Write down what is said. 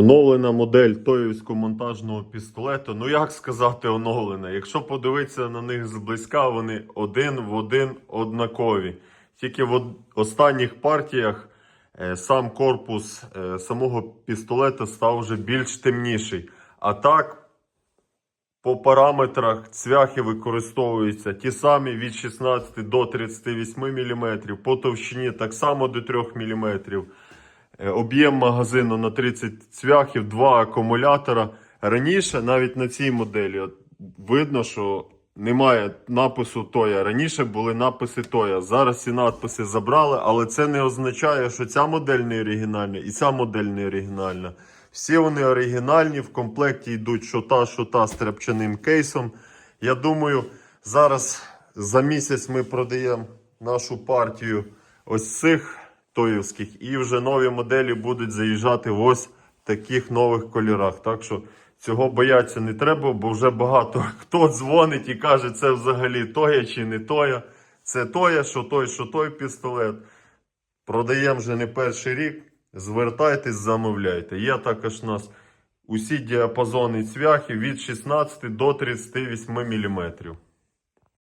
Оновлена модель Тоївського монтажного пістолету. Ну як сказати оновлена? Якщо подивитися на них зблизька, вони один в один однакові. Тільки в останніх партіях е, сам корпус е, самого пістолета став вже більш темніший. А так, по параметрах цвяхи використовуються ті самі від 16 до 38 мм, по товщині так само до 3 мм. Е, Об'єм магазину на 30 цвяхів, два акумулятора. Раніше навіть на цій моделі от, видно, що немає напису Тоя. Раніше були написи Тоя. Зараз ці надписи забрали, але це не означає, що ця модель не оригінальна і ця модель не оригінальна. Всі вони оригінальні, в комплекті йдуть що та, що та з тряпчаним кейсом. Я думаю, зараз за місяць ми продаємо нашу партію ось цих тоївських, і вже нові моделі будуть заїжджати в ось таких нових кольорах. Так що цього боятися не треба, бо вже багато хто дзвонить і каже, це взагалі тоя чи не тоя. Це тоя, що той, що той пістолет. Продаємо вже не перший рік. Звертайтесь, замовляйте. Є також у нас усі діапазони цвяхів від 16 до 38 мм.